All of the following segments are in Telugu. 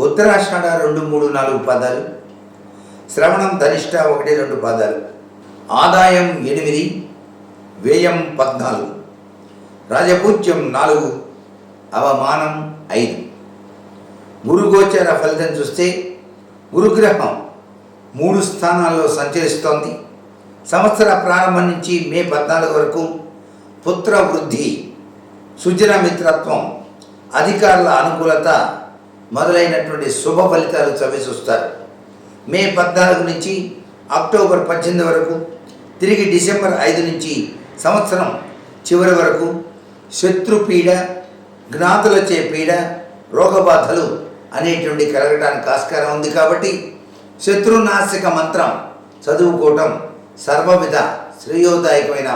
ఉత్తరాషాఢ రెండు మూడు నాలుగు పదాలు. శ్రవణం ధనిష్ట ఒకటి రెండు పాదాలు. ఆదాయం ఎనిమిది వ్యయం పద్నాలుగు. రాజపూజ్యం నాలుగు అవమానం ఐదు. గురుగోచర ఫలితం చూస్తే గురుగ్రహం మూడు స్థానాల్లో సంచరిస్తోంది. సంవత్సర ప్రారంభం నుంచి మే పద్నాలుగు వరకు పుత్ర వృద్ధి సుజన మిత్రత్వం అధికారుల అనుకూలత మొదలైనటువంటి శుభ ఫలితాలు చవిచూస్తారు. మే పద్నాలుగు నుంచి అక్టోబర్ పద్దెనిమిది వరకు తిరిగి డిసెంబర్ ఐదు నుంచి సంవత్సరం చివరి వరకు శత్రుపీడ జ్ఞాతులచే పీడ రోగబాధలు అనేటువంటి కలగడానికి ఆస్కారం ఉంది కాబట్టి శత్రునాశక మంత్రం చదువుకోవటం సర్వవిధ శ్రేయోదాయకమైన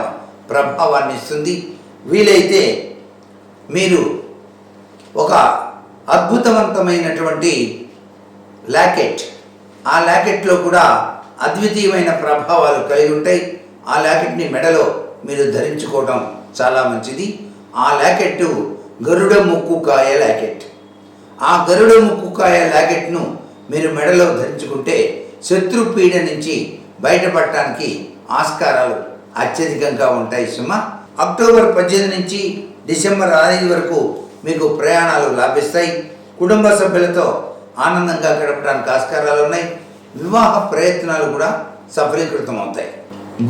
ప్రభావాన్ని ఇస్తుంది. వీలైతే మీరు ఒక అద్భుతవంతమైనటువంటి ల్యాకెట్ ఆ ల్యాకెట్లో కూడా అద్వితీయమైన ప్రభావాలు కలిగి ఉంటాయి. ఆ ల్యాకెట్ని మెడలో మీరు ధరించుకోవడం చాలా మంచిది. ఆ ల్యాకెట్ గరుడ ముక్కుకాయ ల్యాకెట్ ఆ గరుడ ముక్కుకాయ ల్యాకెట్ను మీరు మెడలో ధరించుకుంటే శత్రుపీడ నుంచి బయటపడటానికి ఆస్కారాలు అత్యధికంగా ఉంటాయి సుమ. అక్టోబర్ పద్దెనిమిది నుంచి డిసెంబర్ ఐదు వరకు మీకు ప్రయాణాలు లాభిస్తాయి. కుటుంబ సభ్యులతో ఆనందంగా గడపడానికి ఆస్కారాలు ఉన్నాయి. వివాహ ప్రయత్నాలు కూడా సఫలీకృతం అవుతాయి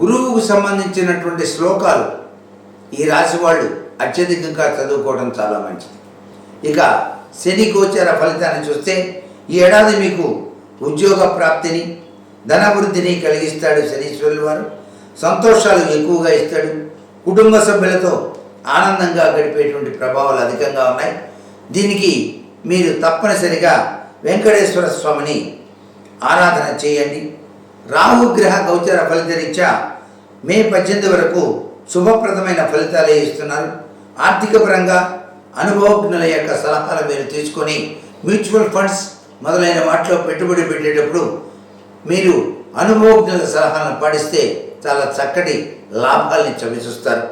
గురువుకు సంబంధించినటువంటి శ్లోకాలు ఈ రాశి వాళ్ళు అత్యధికంగా చదువుకోవడం చాలా మంచిది. ఇక శని గోచర ఫలితాన్ని చూస్తే ఈ ఏడాది మీకు ఉద్యోగ ప్రాప్తిని ధనవృద్ధిని కలిగిస్తాడు శనీశ్వరులు వారు. సంతోషాలు ఎక్కువగా ఇస్తాడు. కుటుంబ సభ్యులతో ఆనందంగా గడిపేటువంటి ప్రభావాలు అధికంగా ఉన్నాయి. దీనికి మీరు తప్పనిసరిగా వెంకటేశ్వర స్వామిని ఆరాధన చేయండి. రాహుగ్రహ గౌచర ఫలితరీత్యా మే పద్దెనిమిది వరకు శుభప్రదమైన ఫలితాలే ఇస్తున్నారు. ఆర్థిక పరంగా అనుభవజ్ఞుల యొక్క సలహాలు మీరు తీసుకొని మ్యూచువల్ ఫండ్స్ మొదలైన వాటిలో పెట్టుబడి పెట్టేటప్పుడు మీరు అనుభవజ్ఞుల సలహాలను పాటిస్తే చాలా చక్కటి లాభాల్ని చవిచూస్తారు.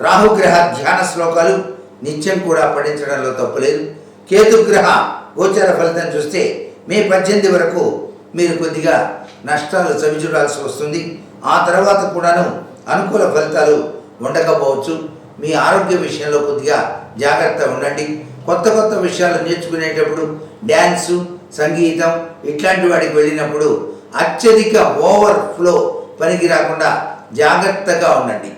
రాహుగ్రహ ధ్యాన శ్లోకాలు నిత్యం కూడా పఠించడంలో తప్పులేదు కేతుగ్రహ గోచర ఫలితం చూస్తే మే పద్దెనిమిది వరకు మీరు కొద్దిగా నష్టాలు చవిచూడాల్సి వస్తుంది. ఆ తర్వాత కూడాను అనుకూల ఫలితాలు ఉండకపోవచ్చు. మీ ఆరోగ్య విషయంలో కొద్దిగా జాగ్రత్త ఉండండి. కొత్త కొత్త విషయాలు నేర్చుకునేటప్పుడు డ్యాన్సు సంగీతం ఇట్లాంటి వాడికి వెళ్ళినప్పుడు అత్యధిక ఓవర్ ఫ్లో పనికి రాకుండా జాగ్రత్తగా ఉండండి.